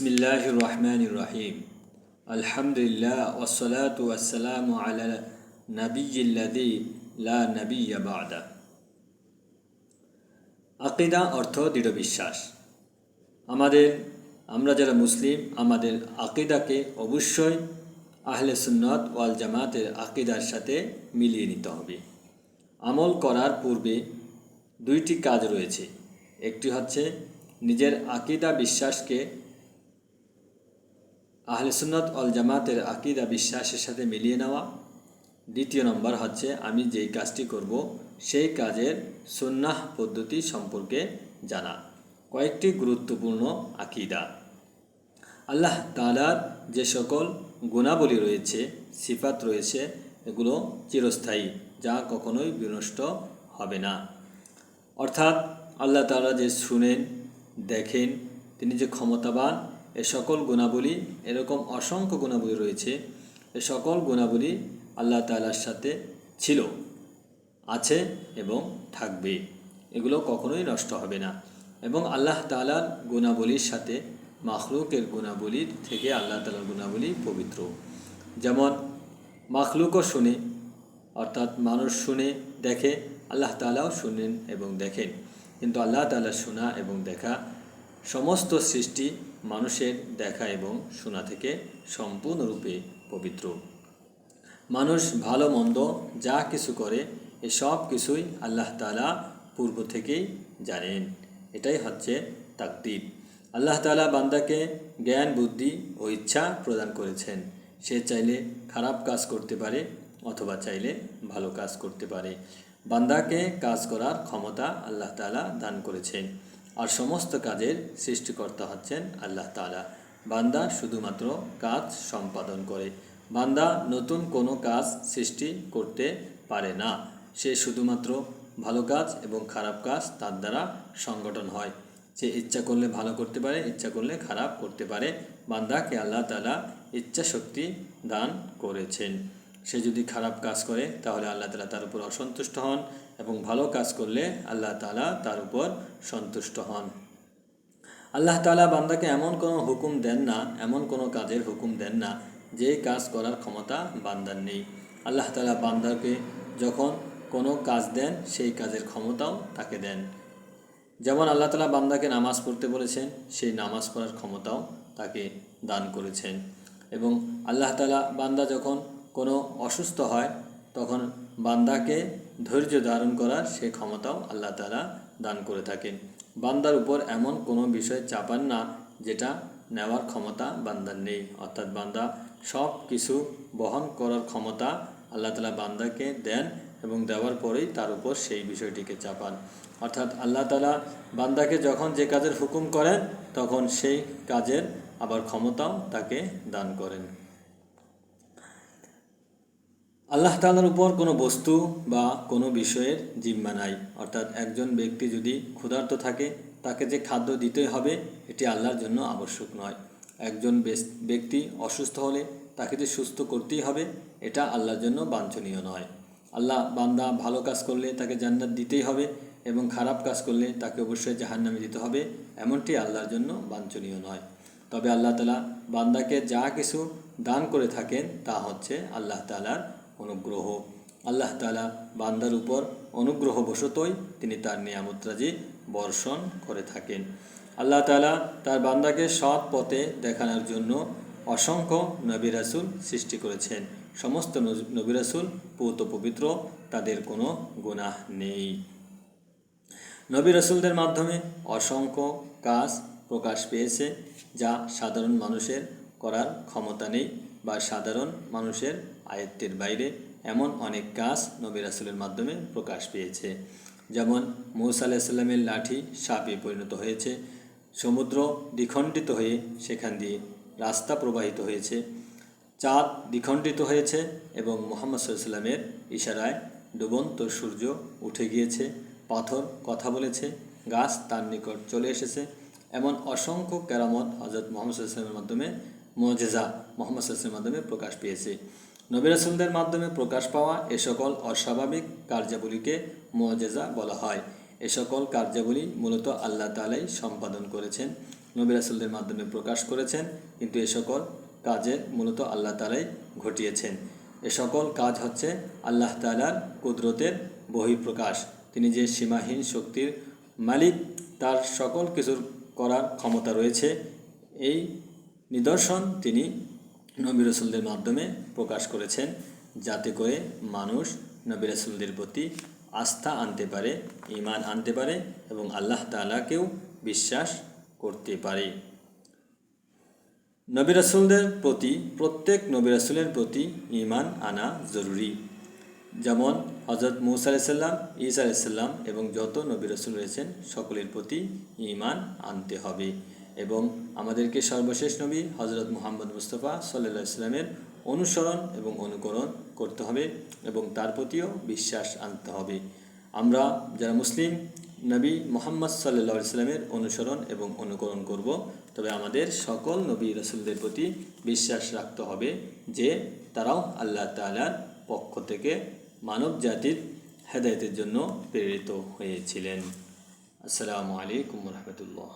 বিসমিল্লাহ রহমান রহিম আলহামদুলিল্লাহ ওসলাত ওয়াসালাম আলা নবীল্লাদি লা নবিয়া বাদা আকিদা অর্থ দৃঢ় বিশ্বাস। আমাদের, আমরা যারা মুসলিম, আমাদের আকিদাকে অবশ্যই আহলে সুন্নত ওয়াল জামাতের আকিদার সাথে মিলিয়ে নিতে হবে। আমল করার পূর্বে দুইটি কাজ রয়েছে। একটি হচ্ছে নিজের আকিদা বিশ্বাসকে আহলে সুন্নত অল জামাতের আকিদা বিশ্বাসের সাথে মিলিয়ে নেওয়া। দ্বিতীয় নম্বর হচ্ছে, আমি যেই কাজটি করব, সেই কাজের সুন্নাহ পদ্ধতি সম্পর্কে জানা। কয়েকটি গুরুত্বপূর্ণ আকিদা। আল্লাহ তালার যে সকল গুণাবলী রয়েছে, সিফাত রয়েছে, এগুলো চিরস্থায়ী, যা কখনোই বিনষ্ট হবে না। অর্থাৎ আল্লাহ তালা যে শুনেন, দেখেন, তিনি যে ক্ষমতাবান এ সকল গুণাবলী, এরকম অসংখ্য গুণাবলী রয়েছে, এ সকল গুণাবলী আল্লাহ তালার সাথে ছিল, আছে এবং থাকবে। এগুলো কখনোই নষ্ট হবে না। এবং আল্লাহ তালার গুণাবলীর সাথে মাখলুকের গুণাবলীর থেকে আল্লাহ তালার গুণাবলী পবিত্র। যেমন মাখলুকও শুনে, অর্থাৎ মানুষ শুনে, দেখে, আল্লাহ তালাও শুনেন এবং দেখেন। কিন্তু আল্লাহ তালা শোনা এবং দেখা সমস্ত সৃষ্টি মানুষের দেখা এবং শোনা থেকে সম্পূর্ণরূপে পবিত্র। মানুষ ভালো, মন্দ যা কিছু করে এসব কিছুই আল্লাহ তালা পূর্ব থেকেই জানেন। এটাই হচ্ছে তাকদির। আল্লাহ তালা বান্দাকে জ্ঞান, বুদ্ধি ও ইচ্ছা প্রদান করেছেন। সে চাইলে খারাপ কাজ করতে পারে অথবা চাইলে ভালো কাজ করতে পারে। বান্দাকে কাজ করার ক্ষমতা আল্লাহ তালা দান করেছেন। আর সমস্ত কাজের সৃষ্টিকর্তা হচ্ছেন আল্লাহ তালা বান্দা শুধুমাত্র কাজ সম্পাদন করে। বান্দা নতুন কোনো কাজ সৃষ্টি করতে পারে না। সে শুধুমাত্র ভালো কাজ এবং খারাপ কাজ তার দ্বারা সংগঠন হয়। সে ইচ্ছা করলে ভালো করতে পারে, ইচ্ছা করলে খারাপ করতে পারে। বান্দাকে আল্লাহ তালা ইচ্ছা শক্তি দান করেছেন। সে যদি খারাপ কাজ করে, তাহলে আল্লাহ তালা তার উপর অসন্তুষ্ট হন এবং ভালো কাজ করলে আল্লাহ তালা তার উপর সন্তুষ্ট হন। আল্লাহ তালা বান্দাকে এমন কোনো হুকুম দেন না, এমন কোনো কাজের হুকুম দেন না, যে কাজ করার ক্ষমতা বান্দার নেই। আল্লাহ তালা বান্দাকে যখন কোনো কাজ দেন, সেই কাজের ক্ষমতাও তাকে দেন। যেমন আল্লাহ তালা বান্দাকে নামাজ পড়তে বলেছেন, সেই নামাজ পড়ার ক্ষমতাও তাকে দান করেছেন। এবং আল্লাহ তালা বান্দা যখন কোনো অসুস্থ হয়, তখন বান্দাকে ধৈর্য ধারণ করার সে ক্ষমতাও আল্লাহ তালা দান করে থাকেন। বান্দার উপর এমন কোনো বিষয় চাপান না, যেটা নেওয়ার ক্ষমতা বান্দার নেই। অর্থাৎ বান্দা সব কিছু বহন করার ক্ষমতা আল্লাহ তালা বান্দাকে দেন এবং দেওয়ার পরেই তার উপর সেই বিষয়টিকে চাপান। অর্থাৎ আল্লাহ তালা বান্দাকে যখন যে কাজের হুকুম করেন, তখন সেই কাজের আবার ক্ষমতাও তাকে দান করেন। আল্লাহ তালার উপর কোনো বস্তু বা কোনো বিষয়ের জিম্মা নাই। অর্থাৎ একজন ব্যক্তি যদি ক্ষুধার্ত থাকে, তাকে যে খাদ্য দিতে হবে, এটি আল্লাহর জন্য আবশ্যক নয়। একজন ব্যক্তি অসুস্থ হলে তাকে যে সুস্থ করতেই হবে, এটা আল্লাহর জন্য বাঞ্ছনীয় নয়। আল্লাহ বান্দা ভালো কাজ করলে তাকে জান্নাত দিতেই হবে এবং খারাপ কাজ করলে তাকে অবশ্যই জাহান্নামে দিতে হবে, এমনটি আল্লাহর জন্য বাঞ্ছনীয় নয়। তবে আল্লাহ তালা বান্দাকে যা কিছু দান করে থাকেন, তা হচ্ছে আল্লাহ তালার অনুগ্রহ। আল্লাহ তালা বান্দার উপর অনুগ্রহ বশতই তিনি তার নিয়ামতরাজি বর্ষণ করে থাকেন। আল্লাহ তালা তার বান্দাকে সৎ পথে দেখানোর জন্য অসংখ্য নবিরাসুল সৃষ্টি করেছেন। সমস্ত নবিরাসুল পৌত পবিত্র, তাদের কোনো গুনাহ নেই। নবী রসুলদের মাধ্যমে অসংখ্য কাজ প্রকাশ পেয়েছে, যা সাধারণ মানুষের করার ক্ষমতা নেই। বা সাধারণ মানুষের আয়ত্তের বাইরে এমন অনেক কাজ নবী রাসুলের মাধ্যমে প্রকাশ পেয়েছে। যেমন মৌসা আলাহিসাল্লামের লাঠি সাপে পরিণত হয়েছে, সমুদ্র দ্বিখণ্ডিত হয়ে সেখান দিয়ে রাস্তা প্রবাহিত হয়েছে, চাঁদ দ্বিখণ্ডিত হয়েছে এবং মোহাম্মদ সাল্লামের ইশারায় ডুবন্ত সূর্য উঠে গিয়েছে, পাথর কথা বলেছে, গাছ তার নিকট চলে এসেছে। এমন অসংখ্য কেরামত হজরত মোহাম্মদ সাল্লামের মাধ্যমে মজেজা মোহাম্মদ সাল্লামের মাধ্যমে প্রকাশ পেয়েছে। নবিরাসুলদের মাধ্যমে প্রকাশ পাওয়া এ সকল অস্বাভাবিক কার্যাবলীকে মজেজা বলা হয়। এ সকল কার্যাবলী মূলত আল্লাহ তালাই সম্পাদন করেছেন নবী রাসুলদের মাধ্যমে প্রকাশ করেছেন, কিন্তু এ সকল কাজে মূলত আল্লাহ তালাই ঘটিয়েছেন। এ সকল কাজ হচ্ছে আল্লাহ তালার কুদরতের বহিঃপ্রকাশ। তিনি যে সীমাহীন শক্তির মালিক, তার সকল কিছুর করার ক্ষমতা রয়েছে, এই নিদর্শন তিনি নবী রসুলদের মাধ্যমে প্রকাশ করেছেন যাতে করে মানুষ নবী রসুলদের প্রতি আস্থা আনতে পারে ইমান আনতে পারে এবং আল্লাহ তালাকেও বিশ্বাস করতে পারে। নবী রাসুলদের প্রতি, প্রত্যেক নবী রাসুলের প্রতি ইমান আনা জরুরি। যেমন হজরত মুসা আলাইসাল্লাম ঈসা আলাইসাল্লাম এবং যত নবী রাসুল রয়েছেন, সকলের প্রতি ইমান আনতে হবে। এবং আমাদেরকে সর্বশেষ নবী হজরত মুহাম্মদ মুস্তফা সাল্লা ইসলামের অনুসরণ এবং অনুকরণ করতে হবে এবং তার প্রতিও বিশ্বাস আনতে হবে। আমরা যারা মুসলিম, নবী মোহাম্মদ সাল্লা ইসলামের অনুসরণ এবং অনুকরণ করব, তবে আমাদের সকল নবী রসুলদের প্রতি বিশ্বাস রাখতে হবে যে তারাও আল্লাহ তালার পক্ষ থেকে মানব জাতির হেদায়তের জন্য প্রেরিত হয়েছিলেন। আসসালামু আলাইকুম রহমতুল্লাহ।